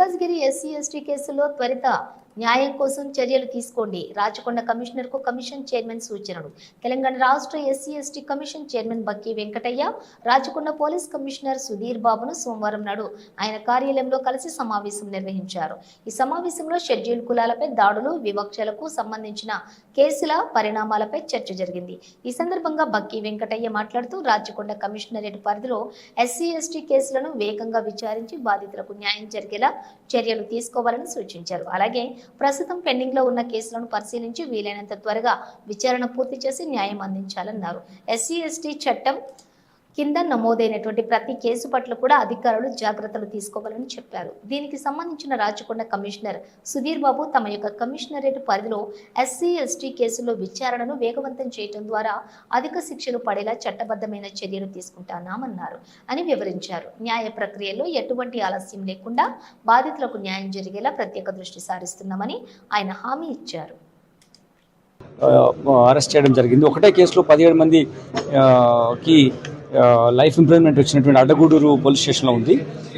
Malkajgiri S S T के त्वरत న్యాయం కోసం చర్యలు తీసుకోండి. రాచకొండ కమిషనర్కు కమిషన్ చైర్మన్ సూచనలు. తెలంగాణ రాష్ట్ర SC ST commission chairman Bakki Venkataiah Rachakonda police commissioner Sudheer బాబును సోమవారం నాడు ఆయన కార్యాలయంలో కలిసి సమావేశం నిర్వహించారు. ఈ సమావేశంలో షెడ్యూల్ కులాలపై దాడులు వివక్షలకు సంబంధించిన కేసుల పరిణామాలపై చర్చ జరిగింది. ఈ సందర్భంగా బక్కి వెంకటయ్య మాట్లాడుతూ రాచకొండ కమిషనరేట్ పరిధిలో ఎస్సీ ఎస్టీ కేసులను వేగంగా విచారించి బాధితులకు న్యాయం జరిగేలా చర్యలు తీసుకోవాలని సూచించారు. అలాగే ప్రస్తుతం పెండింగ్లో ఉన్న కేసులను పరిశీలించి వీలైనంత త్వరగా విచారణ పూర్తి చేసి న్యాయం అందించాలన్నారు. ఎస్సీ ఎస్టీ చట్టం కింద నమోదైనటువంటి ప్రతి కేసు పట్ల కూడా అధికారులు జాగ్రత్తలు తీసుకోవాలని చెప్పారు. దీనికి సంబంధించిన రాచకొండ కమిషనర్ సుధీర్ బాబు తమ యొక్క కమిషనరేట్ పరిధిలో ఎస్సీ ఎస్టీ కేసుల్లో విచారణను వేగవంతం చేయడం ద్వారా అధిక శిక్షలు పడేలా చట్టబద్ధమైన చర్యలు తీసుకుంటామన్నారు అని వివరించారు. న్యాయ ప్రక్రియలో ఎటువంటి ఆలస్యం లేకుండా బాధితులకు న్యాయం జరిగేలా ప్రత్యేక దృష్టి సారిస్తున్నామని ఆయన హామీ ఇచ్చారు. అరెస్ట్ చేయడం జరిగింది. ఒకటే కేసులో పదిహేడు మంది కి లైఫ్ ఇంప్రూవ్మెంట్ వచ్చినటువంటి అడ్డగూడూరు పోలీస్ స్టేషన్లో ఉంది.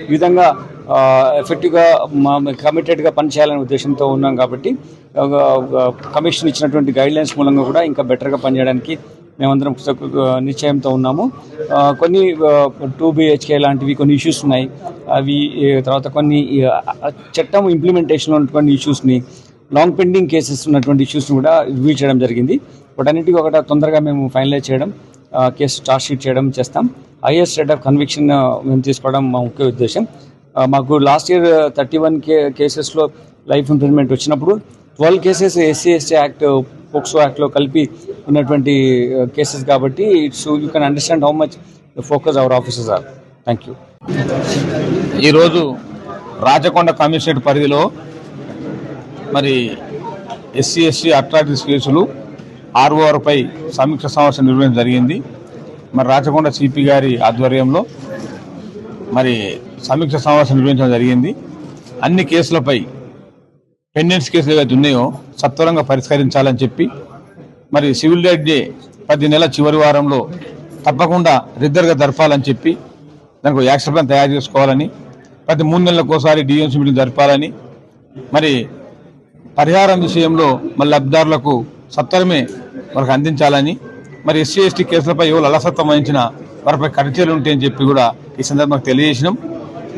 ఈ విధంగా ఎఫెక్టివ్గా మా కమిటెడ్గా పనిచేయాలనే ఉద్దేశంతో ఉన్నాం కాబట్టి కమిషన్ ఇచ్చినటువంటి గైడ్లైన్స్ మూలంగా కూడా ఇంకా బెటర్గా పనిచేయడానికి మేమందరం నిశ్చయంతో ఉన్నాము. కొన్ని టూ బిహెచ్కే లాంటివి కొన్ని ఇష్యూస్ ఉన్నాయి. అవి తర్వాత కొన్ని చట్టం ఇంప్లిమెంటేషన్లో ఉన్నటువంటి ఇష్యూస్ని లాంగ్ పెండింగ్ కేసెస్ ఉన్నటువంటి ఇష్యూస్ని కూడా రివ్యూ చేయడం జరిగింది. వాటన్నిటికీ ఒకట తొందరగా మేము ఫైనలైజ్ చేయడం కేసు చార్జ్ షీట్ చేయడం చేస్తాం. హైయెస్ట్ రేట్ ఆఫ్ కన్విక్షన్ మేము తీసుకోవడం మా ముఖ్య ఉద్దేశం. మాకు last year thirty one K కేసెస్లో లైఫ్ ఇంప్రూవ్మెంట్ వచ్చినప్పుడు twelve cases SC ST act POCSO యాక్ట్లో కలిపి ఉన్నటువంటి కేసెస్ కాబట్టి it's you can understand how much focus our officers are thank you ఈరోజు రాచకొండ కమిషనరేట్ పరిధిలో మరి ఎస్సీ ఎస్టీ అట్రాక్టివ్ కేసులు ఆర్ఓఆర్పై సమీక్ష సమావేశం నిర్వహించడం జరిగింది. మరి రాచకొండ సిపి గారి ఆధ్వర్యంలో మరి సమీక్ష సమావేశం నిర్వహించడం జరిగింది. అన్ని కేసులపై పెండెన్స్ కేసులు ఏవైతే ఉన్నాయో సత్వరంగా పరిష్కరించాలని చెప్పి మరి సివిల్ జడ్జి పది నెలల చివరి వారంలో తప్పకుండా రిద్దరుగా జరపాలని చెప్పి దానికి యాక్షన్ ప్లాన్ తయారు చేసుకోవాలని ప్రతి మూడు నెలలకోసారి డిఎంసీ మీటింగ్ జరపాలని మరి పరిహారం విషయంలో మరి లబ్ధిదారులకు సత్వరమే వారికి అందించాలని. మరి ఎస్సీ ఎస్టీ కేసులపై ఎవరు అలసత్వం వహించిన వారిపై కఠినలు ఉంటాయని చెప్పి కూడా ఈ సందర్భంగా తెలియజేసినాం.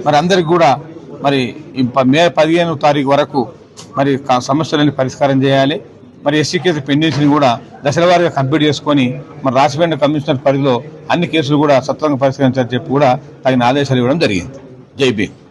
మరి అందరికి కూడా మరి ప- మే పదిహేను తారీఖు వరకు మరి క- సమస్యలన్నీ పరిష్కారం చేయాలి. మరి ఎస్సీ కేసు పెండింగ్స్ని కూడా దశల వారీగా కంప్లీట్ చేసుకొని మరి రాజమండ్రి కమిషనర్ పరిధిలో అన్ని కేసులు కూడా సత్వరంగా పరిష్కరించాలని చెప్పి కూడా తగిన ఆదేశాలు ఇవ్వడం జరిగింది. జై భీమ్.